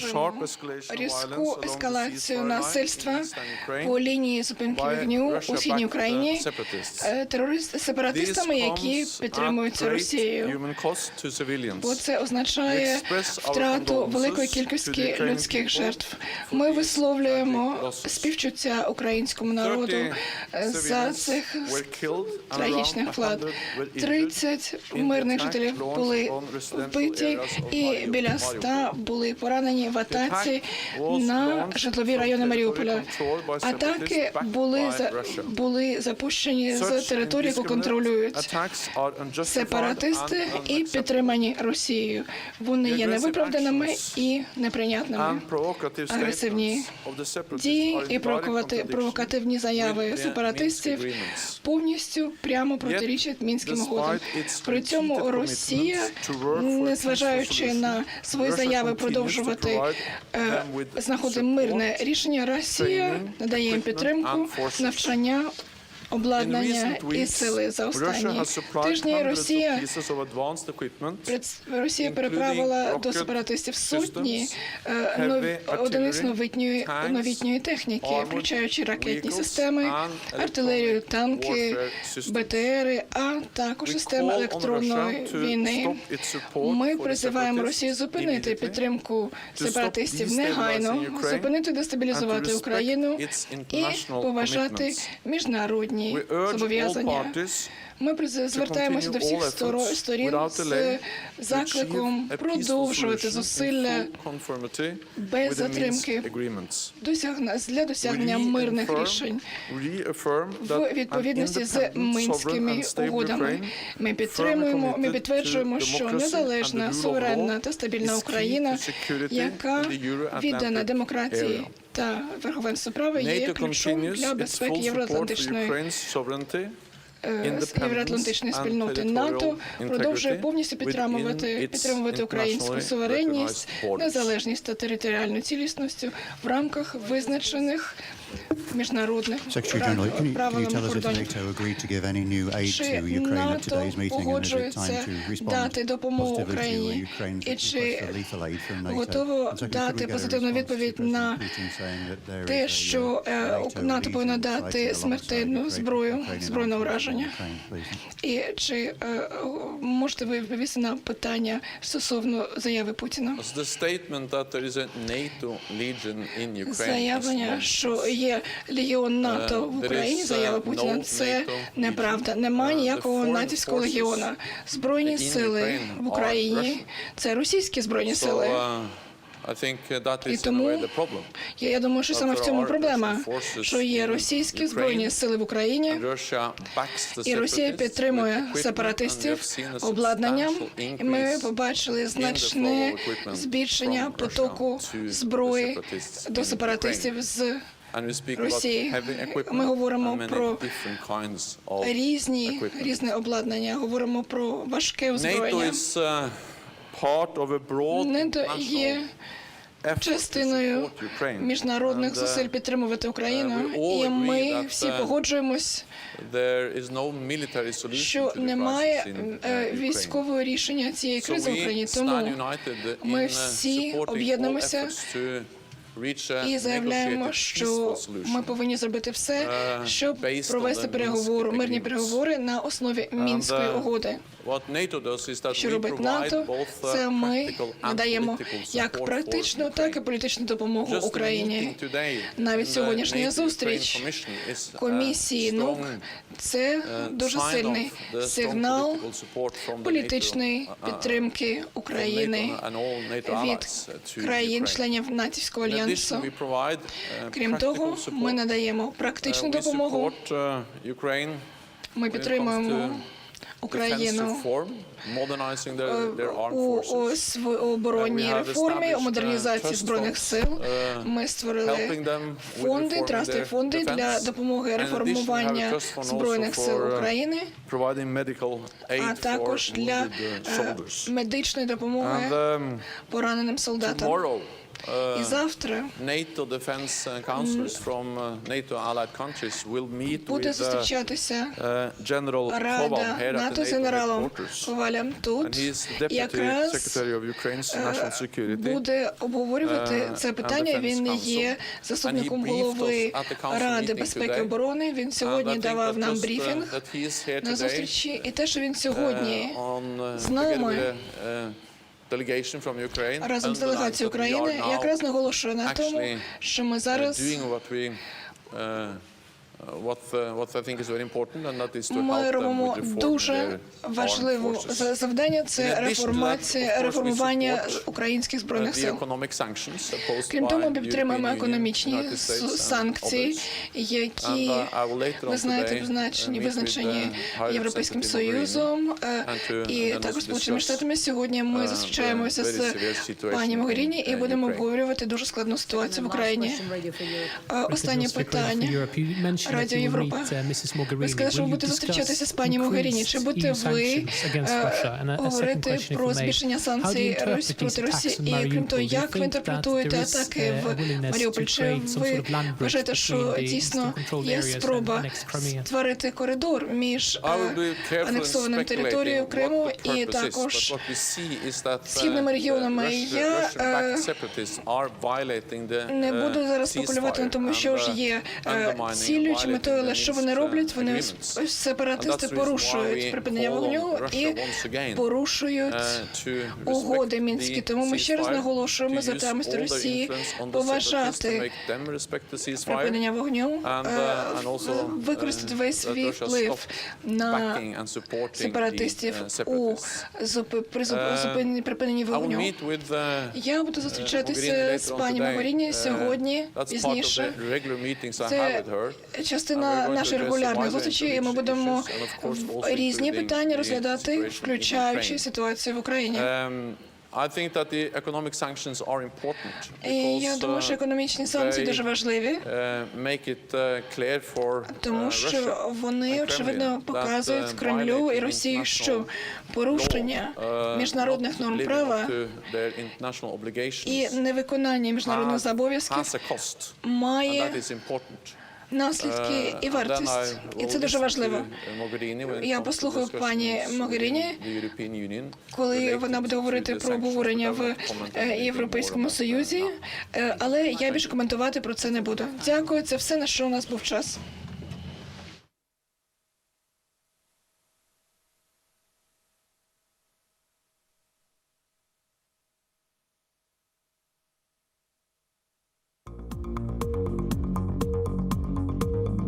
продовжуємо різку ескалацію насильства по лінії зупинки вогню у східній Україні. е, терорист сепаратистами, які підтримуються Росією. Бо це означає втрату великої кількості людських жертв. Ми висловлюємо співчуття українському народу е, за цих трагічних вклад. 30 мирних жителів були вбиті, і біля 100 були поранені в атаці на житлові райони Маріуполя. Атаки були були запущені з території, яку контролюють сепаратисти і підтримані Росією. Вони є невиправданими і неприйнятними. агресивні Дії і провокати- провокативні заяви сепаратистів повністю прямо протирічать мінським угодам. При цьому Росія, незважаючи на свої заяви продовжувати е, знаходити мирне рішення, Росія надає їм підтримку, навчання. Обладнання і сили за останні тижні Росія Росія переправила до сепаратистів сотні е, одиниць новітньої новітньої техніки, включаючи ракетні системи, артилерію, танки, БТРи, а також системи електронної війни. Ми призиваємо Росію зупинити підтримку сепаратистів негайно, зупинити дестабілізувати Україну і поважати міжнародні зобов'язання. Ми звертаємося до всіх сторін з закликом продовжувати зусилля без затримки для досягнення мирних рішень в відповідності з мінськими угодами. Ми підтримуємо, ми підтверджуємо, що незалежна, суверенна та стабільна Україна, яка віддана демократії та верховенство права, є ключом для безпеки євроатлантичної е, євроатлантичної спільноти НАТО продовжує повністю підтримувати підтримувати українську суверенність, незалежність та територіальну цілісність в рамках визначених міжнародних Secretary General, can you, can you правилами tell us if кордонів. NATO agreed to give any new aid Чи to Ukraine at НАТО today's meeting and is it погоджується time to respond дати допомогу positively to Україні Ukraine's і чи request for lethal aid from NATO? готово дати get a позитивну response to відповідь на saying that there те, is a, що uh, е, НАТО повинно дати смертельну зброю, збройне ураження. І чи е, можете ви відповісти на питання стосовно заяви Путіна? Заявлення, що є легіон НАТО в Україні, заява Путіна, це неправда. Немає ніякого натівського легіона. Збройні сили в Україні це російські збройні сили. І тому Я, я думаю, що саме в цьому проблема, що є російські збройні сили в Україні, і Росія підтримує сепаратистів обладнанням. І ми побачили значне збільшення потоку зброї до сепаратистів з Росії. Ми говоримо про різні різне обладнання. Говоримо про важке озброєння. НАТО є частиною міжнародних зусиль підтримувати Україну, і ми всі погоджуємось, що немає е, військового рішення цієї кризи в Україні. Тому ми всі об'єднуємося і заявляємо, що ми повинні зробити все, щоб провести переговори, мирні переговори на основі мінської угоди. Що робить НАТО? Це ми надаємо як практичну, так і політичну допомогу Україні. Навіть сьогоднішня зустріч комісії НУК – це дуже сильний сигнал політичної підтримки України від країн-членів натівського альянсу. Крім того, ми надаємо практичну допомогу. Ми підтримуємо Україну е, у, оборонній реформі, у модернізації збройних сил. Ми створили фонди, трастові фонди для допомоги реформування збройних сил України, а також для е, медичної допомоги пораненим солдатам. І завтра NATO defense uh, counselors from uh, NATO allied countries will meet буде with uh, зустрічатися uh, Рада НАТО з генералом. Ковалем тут. Deputy Якраз Secretary of Ukraine's National Security. буде обговорювати е, це питання. Він є заступником голови Ради безпеки і оборони. Він сьогодні давав нам uh, брифінг на зустрічі, і те, що він сьогодні uh, uh, з нами with a, uh, delegation from Ukraine разом з делегацією України якраз наголошує на тому, що ми uh, зараз ми робимо дуже за- завдання. Це реформація, реформування українських збройних сил. economic sanctions imposed Крім того, ми підтримуємо економічні санкції, які uh, ви знаєте, визначені, uh, визначені Європейським Союзом е, and to- і також Сполученими Штатами. Сьогодні ми uh, зустрічаємося з пані Могherіні і будемо обговорювати дуже складну ситуацію в Україні. Е, Останнє питання. Радіо Європа. Ви сказали, що ви будете зустрічатися з пані Могherіні. Чи будете ви е, говорити про збільшення санкцій проти Росії? І крім того, як ви інтерпретуєте атаки в Маріуполь? Чи ви вважаєте, що дійсно є спроба створити коридор між е, анексованою територією Криму і також східними регіонами. Я, е, Не буду зараз спекулювати на тому, що ж є е, ціллю чи метою, the вони роблять? uh, Вони сепаратисти порушують припинення вогню і порушують uh, угоди мінські. Тому ми ще раз наголошуємо, all their Росії поважати припинення вогню, е, uh, uh, використати весь свій вплив на сепаратистів uh, у separatists. зупи- при зуп- Е, зупиненні припиненні вогню. uh, Я буду uh, зустрічатися з пані Uh, сьогодні, пізніше. Це. Частина нашої wider зустрічей, і ми будемо різні питання розглядати, включаючи ситуацію в Україні. Um, I think that the economic sanctions are important я думаю, що uh, економічні санкції дуже важливі, uh, make it uh, clear for uh, тому що вони очевидно показують uh, Кремлю і Росії, що порушення uh, міжнародних норм права і невиконання міжнародних зобов'язків має. Наслідки Uh, і вартість. І це дуже важливо. uh, Я послухав послухаю пані Могеріні, коли вона буде говорити про обговорення в е, Європейському Союзі. Е, але я більше коментувати про це не буду. Дякую, це все на що у нас був час.